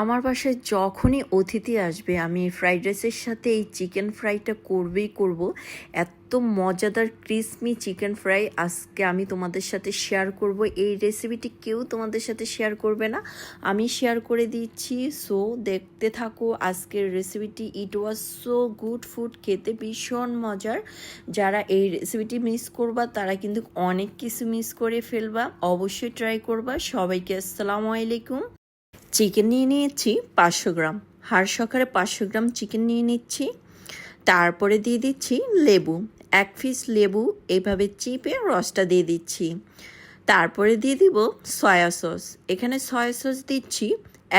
আমার বাসায় যখনই অতিথি আসবে, আমি ফ্রাইড রাইসের সাথে এই চিকেন ফ্রাইটা করবেই করব। এত মজাদার ক্রিসমি চিকেন ফ্রাই আজকে আমি তোমাদের সাথে শেয়ার করব। এই রেসিপিটি কেউ তোমাদের সাথে শেয়ার করবে না। আমি শেয়ার করে দিচ্ছি। সো দেখতে থাকো, আজকের রেসিপিটি it was so good food খেতে ভীষণ মজার। যারা এই রেসিপিটি মিস করবা, তারা কিন্তু অনেক কিছু মিস করে ফেলবা। অবশ্যই ট্রাই করবা। সবাইকে আসসালামু আলাইকুম। চিকেন নিয়ে নিয়েছি পাঁচশো গ্রাম। হাড় সকারে পাঁচশো গ্রাম চিকেন নিয়ে নিচ্ছি। তারপরে দিয়ে দিচ্ছি লেবু। এক পিস লেবু এইভাবে চিপে রসটা দিয়ে দিচ্ছি। তারপরে দিয়ে দিব সয়া সস। এখানে সয়া সস দিচ্ছি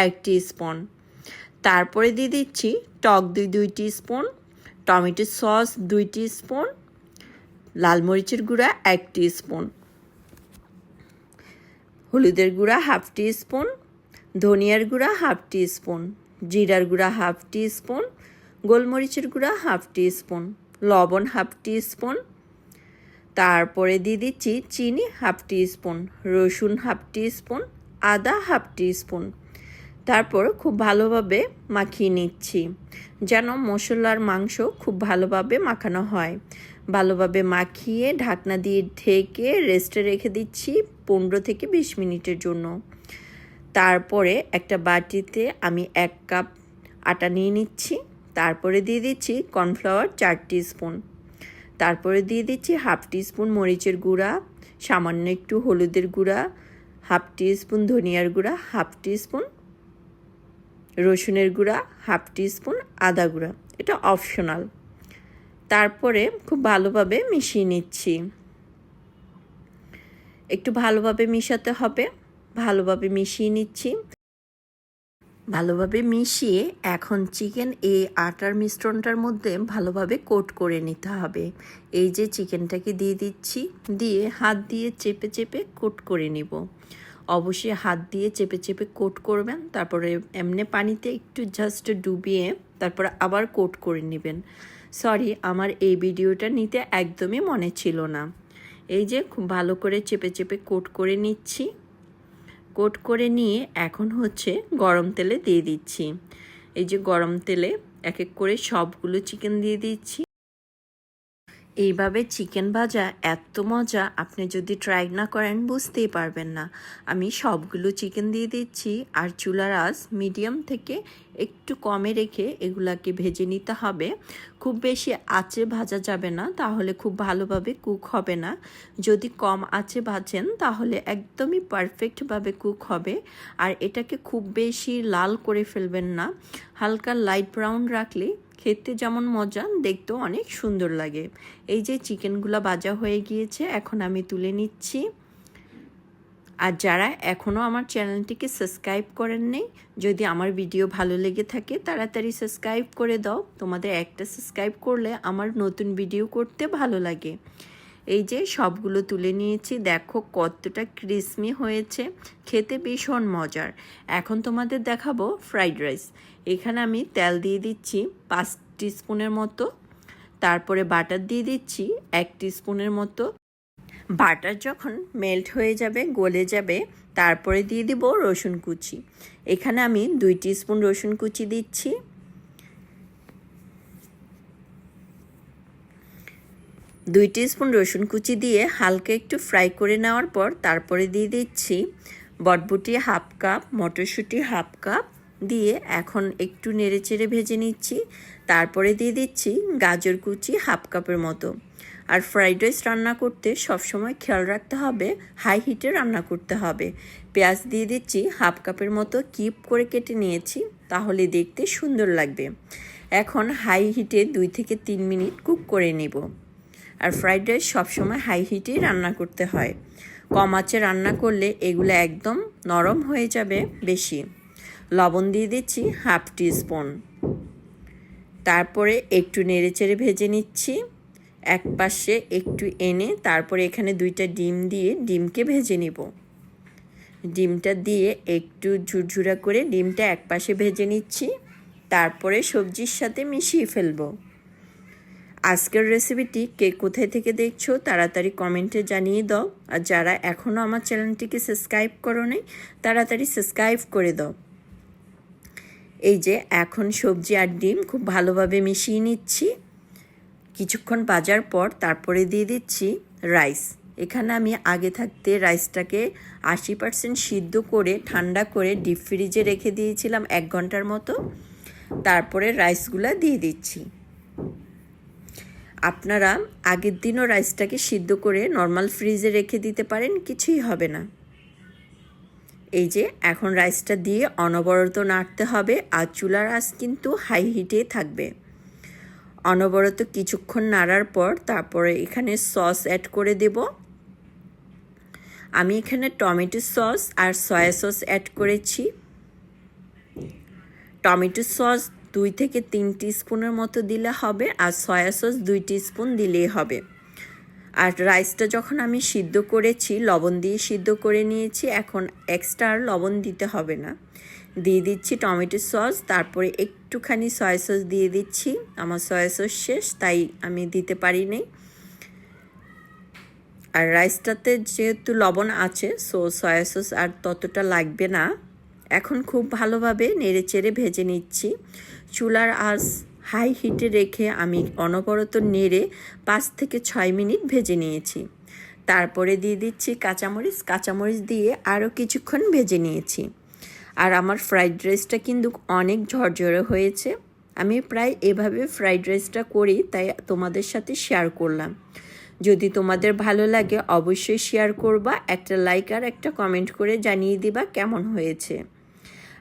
এক স্পুন তারপরে দিয়ে দিচ্ছি টক দুই দুই স্পুন টমেটো সস দুই স্পুন লাল মরিচের গুঁড়া এক স্পুন হলুদের গুঁড়া হাফ স্পুন ধনিয়ার গুঁড়া হাফ টি স্পুন জিরার গুঁড়া হাফ টি স্পুন গোলমরিচের গুঁড়া হাফ টি স্পুন লবণ হাফ টি স্পুন তারপরে দিয়ে দিচ্ছি চিনি হাফ টি স্পুন রসুন হাফ টি স্পুন আদা হাফ টি স্পুন তারপর খুব ভালোভাবে মাখিয়ে নিচ্ছি, যেন মশলার মাংস খুব ভালোভাবে মাখানো হয়। ভালোভাবে মাখিয়ে ঢাকনা দিয়ে ঢেকে রেস্টে রেখে দিচ্ছি পনেরো থেকে বিশ মিনিটের জন্য। তারপরে একটা বাটিতে আমি এক কাপ আটা নিয়ে নিচ্ছি, তারপরে দিয়ে দিচ্ছি কর্নফ্লাওয়ার চার স্পুন তারপরে দিয়ে দিচ্ছি হাফ স্পুন মরিচের গুঁড়া, সামান্য একটু হলুদের গুঁড়া, হাফ স্পুন ধনিয়ার গুঁড়া, হাফ স্পুন রসুনের গুঁড়া, হাফ স্পুন আদা গুঁড়া। এটা অপশনাল। তারপরে খুব ভালোভাবে মিশিয়ে নিচ্ছি। একটু ভালোভাবে মিশাতে হবে। ভালোভাবে মিশিয়ে নিচ্ছি। ভালোভাবে মিশিয়ে এখন চিকেন এই আটার মিশ্রণটার মধ্যে ভালোভাবে কোট করে নিতে হবে। এই যে চিকেনটাকে দিয়ে দিচ্ছি, দিয়ে হাত দিয়ে চেপে চেপে কোট করে নিব। অবশ্যই হাত দিয়ে চেপে চেপে কোট করবেন, তারপরে এমনি পানিতে একটু জাস্ট ডুবিয়ে তারপরে আবার কোট করে নেবেন। সরি আমার এই ভিডিওটা নিতে একদমই মনে ছিল না। এই যে খুব ভালো করে চেপে চেপে কোট করে নিচ্ছি। কোট করে নিয়ে এখন হচ্ছে গরম তেলে দিয়ে দিচ্ছি। এই যে গরম তেলে এক এক করে সবগুলো চিকেন দিয়ে দিচ্ছি। এইভাবে চিকেন ভাজা এত মজা, আপনি যদি ট্রাই না করেন বুঝতেই পারবেন না। আমি সবগুলো চিকেন দিয়ে দিচ্ছি আর চুলার আঁচ মিডিয়াম থেকে একটু কমে রেখে এগুলাকে ভেজে নিতে হবে। খুব বেশি আঁচে ভাজা যাবে না, তাহলে খুব ভালোভাবে কুক হবে না। যদি কম আঁচে ভাজেন, তাহলে একদমই পারফেক্টভাবে কুক হবে। আর এটাকে খুব বেশি লাল করে ফেলবেন না। হালকা লাইট ব্রাউন রাখলে খেতে যেমন মজা, দেখতেও অনেক সুন্দর লাগে। এই যে চিকেনগুলো ভাজা হয়ে গিয়েছে, এখন আমি তুলে নিচ্ছি। আর যারা এখনও আমার চ্যানেলটিকে সাবস্ক্রাইব করেন নেই যদি আমার ভিডিও ভালো লেগে থাকে, তাড়াতাড়ি সাবস্ক্রাইব করে দাও। তোমাদের একটা সাবস্ক্রাইব করলে আমার নতুন ভিডিও করতে ভালো লাগে। এই যে সবগুলো তুলে নিয়েছি, দেখো কতটা ক্রিসমি হয়েছে, খেতে ভীষণ মজার। এখন তোমাদের দেখাবো ফ্রাইড রাইস এখানে আমি তেল দিয়ে দিচ্ছি পাঁচ স্পুনের মতো, তারপরে বাটার দিয়ে দিচ্ছি এক স্পুনের মতো। বাটার যখন মেল্ট হয়ে যাবে, গলে যাবে, তারপরে দিয়ে দিব রসুন কুচি। এখানে আমি দুই স্পুন রসুন কুচি দিচ্ছি। দুই স্পুন রসুন কুচি দিয়ে হালকা একটু ফ্রাই করে নেওয়ার পর তারপরে দিয়ে দিচ্ছি বটবুটি হাফ কাপ, মটরশুঁটি হাফ কাপ দিয়ে এখন একটু নেড়েচেড়ে ভেজে নিচ্ছি। তারপরে দিয়ে দিচ্ছি গাজর কুচি হাফ কাপের মতো। আর ফ্রাইড রাইস রান্না করতে সবসময় খেয়াল রাখতে হবে, হাই হিটে রান্না করতে হবে। পেঁয়াজ দিয়ে দিচ্ছি হাফ কাপের মতো কিপ করে কেটে নিয়েছি, তাহলে দেখতে সুন্দর লাগবে। এখন হাই হিটে দুই থেকে তিন মিনিট কুক করে নেব। আর ফ্রাইড রাইস সবসময় হাই হিটেই রান্না করতে হয়। কম আঁচে রান্না করলে এগুলো একদম নরম হয়ে যাবে বেশি। লবণ দিয়ে দিচ্ছি হাফ টি স্পুন তারপরে একটু নেড়েচেড়ে ভেজে নিচ্ছি। এক পাশে একটু এনে তারপরে এখানে দুইটা ডিম দিয়ে ডিমকে ভেজে নিব। ডিমটা দিয়ে একটু ঝুরঝুরা করে ডিমটা এক পাশে ভেজে নিচ্ছি। তারপরে সবজির সাথে মিশিয়ে ফেলব। আজকের রেসিপিটি কে কোথায় থেকে দেখছ তাড়াতাড়ি কমেন্টে জানিয়ে দাও। আর যারা এখনও আমার চ্যানেলটিকে সাবস্ক্রাইব করো নাই, তাড়াতাড়ি সাবস্ক্রাইব করে দাও। এই যে এখন সবজি আর ডিম খুব ভালোভাবে মিশিয়ে নিচ্ছি। কিছুক্ষণ বাজার পর তারপরে দিয়ে দিচ্ছি রাইস এখানে আমি আগে থাকতে রাইসটাকে আশি পার্সেন্ট সিদ্ধ করে, ঠান্ডা করে ডিপ ফ্রিজে রেখে দিয়েছিলাম এক ঘণ্টার মতো। তারপরে রাইসগুলো দিয়ে দিচ্ছি। আপনারা আগের দিনও রাইসটাকে সিদ্ধ করে নর্মাল ফ্রিজে রেখে দিতে পারেন, কিছুই হবে না। এই যে, এখন রাইসটা দিয়ে অনবরত নাড়তে হবে আর চুলার আঁচ কিন্তু হাই হিটে থাকবে। অনবরত কিছুক্ষণ নাড়ার পর তারপরে এখানে সস অ্যাড করে দেব। আমি এখানে টমেটো সস আর সয়া সস অ্যাড করেছি। টমেটো সস দুই থেকে তিন স্পুনের মতো দিলে হবে আর সয়া সস দুই স্পুন দিলেই হবে। আর রাইসটা যখন আমি সিদ্ধ করেছি, লবণ দিয়ে সিদ্ধ করে নিয়েছি, এখন এক্সট্রা আর লবণ দিতে হবে না। দিয়ে দিচ্ছি টমেটো সস, তারপরে একটুখানি সয়া সস দিয়ে দিচ্ছি। আমার সয়া সস শেষ, তাই আমি দিতে পারিনি আর রাইসটাতে যেহেতু লবণ আছে, সো সয়া সস আর ততটা লাগবে না। এখন খুব ভালোভাবে নেড়ে চেড়ে ভেজে নিচ্ছি। চুলার আঁচ হাই হিটে রেখে আমি অনবরত নেড়ে পাঁচ থেকে ছয় মিনিট ভেজে নিয়েছি। তারপরে দিয়ে দিচ্ছি কাঁচামরিচ। কাঁচামরিচ দিয়ে আরও কিছুক্ষণ ভেজে নিয়েছি। আর আমার ফ্রাইড রাইসটা কিন্তু অনেক ঝরঝরে হয়েছে। আমি প্রায় এভাবে ফ্রাইড রাইসটা করি, তাই তোমাদের সাথে শেয়ার করলাম। যদি তোমাদের ভালো লাগে, অবশ্যই শেয়ার করবা, একটা লাইক আর একটা কমেন্ট করে জানিয়ে দিবা কেমন হয়েছে।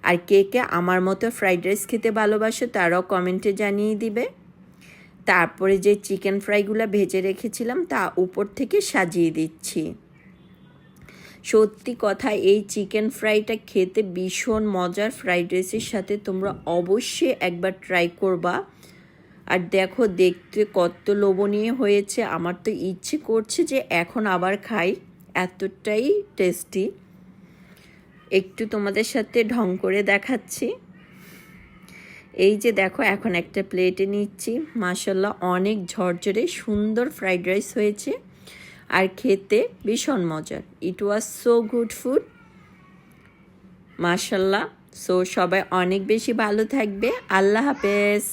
আর কে কে আমার মতো ফ্রাইড রাইস খেতে ভালোবাসো, তারাও কমেন্টে জানিয়ে দিবে। তারপরে যে চিকেন ফ্রাইগুলো ভেজে রেখেছিলাম, তা উপর থেকে সাজিয়ে দিচ্ছি। সত্যি কথা, এই চিকেন ফ্রাইটা খেতে ভীষণ মজার। ফ্রাইড রাইসের সাথে তোমরা অবশ্যই একবার ট্রাই করবা। আর দেখো, দেখতে কত লোভনীয় হয়েছে। আমার তো ইচ্ছে করছে যে এখন আবার খাই। এতটাই টেস্টি একটু তোমাদের সাথে ঢং করে দেখাচ্ছি। এই যে দেখো, এখন একটা প্লেটে নিচ্ছি। মাসাল্লাহ অনেক ঝরঝরে সুন্দর ফ্রাইড রাইস হয়েছে। আর খেতে ভীষণ মজার। It was so good food মাসাল্লাহ সো সবাই অনেক বেশি ভালো থাকবে। আল্লাহ হাফেজ।